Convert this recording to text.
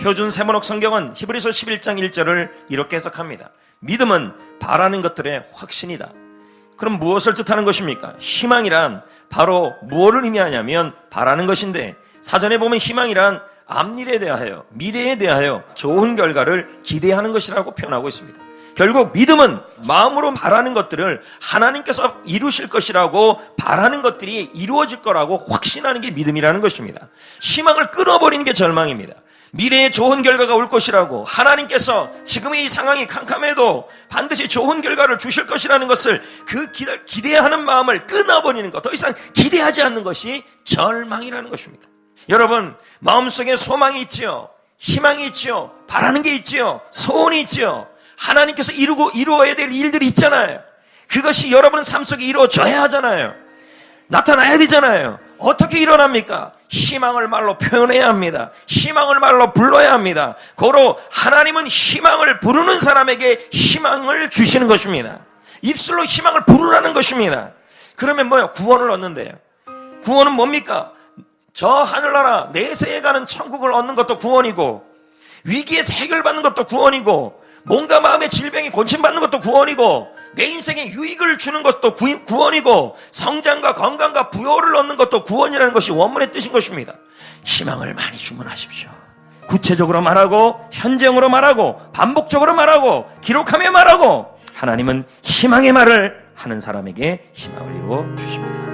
표준 세문학 성경은 히브리서 11장 1절을 이렇게 해석합니다. 믿음은 바라는 것들의 확신이다. 그럼 무엇을 뜻하는 것입니까? 희망이란 바로 무엇을 의미하냐면 바라는 것인데 사전에 보면 희망이란 앞일에 대하여 미래에 대하여 좋은 결과를 기대하는 것이라고 표현하고 있습니다. 결국 믿음은 마음으로 바라는 것들을 하나님께서 이루실 것이라고 바라는 것들이 이루어질 거라고 확신하는 게 믿음이라는 것입니다. 희망을 끊어버리는 게 절망입니다. 미래에 좋은 결과가 올 것이라고 하나님께서 지금의 이 상황이 캄캄해도 반드시 좋은 결과를 주실 것이라는 것을 그 기대, 기대하는 마음을 끊어버리는 것, 더 이상 기대하지 않는 것이 절망이라는 것입니다. 여러분, 마음속에 소망이 있지요. 희망이 있지요. 바라는 게 있지요. 소원이 있지요. 하나님께서 이루고 이루어야 될 일들이 있잖아요. 그것이 여러분 삶 속에 이루어져야 하잖아요. 나타나야 되잖아요. 어떻게 일어납니까? 희망을 말로 표현해야 합니다. 희망을 말로 불러야 합니다. 고로 하나님은 희망을 부르는 사람에게 희망을 주시는 것입니다. 입술로 희망을 부르라는 것입니다. 그러면 뭐요? 구원을 얻는데요. 구원은 뭡니까? 저 하늘나라 내세에 가는 천국을 얻는 것도 구원이고 위기에서 해결받는 것도 구원이고 몸과 마음의 질병이 고침받는 것도 구원이고 내 인생에 유익을 주는 것도 구, 구원이고 성장과 건강과 부여를 얻는 것도 구원이라는 것이 원문의 뜻인 것입니다. 희망을 많이 주문하십시오. 구체적으로 말하고 현정으로 말하고 반복적으로 말하고 기록하며 말하고 하나님은 희망의 말을 하는 사람에게 희망을 이루어 주십니다.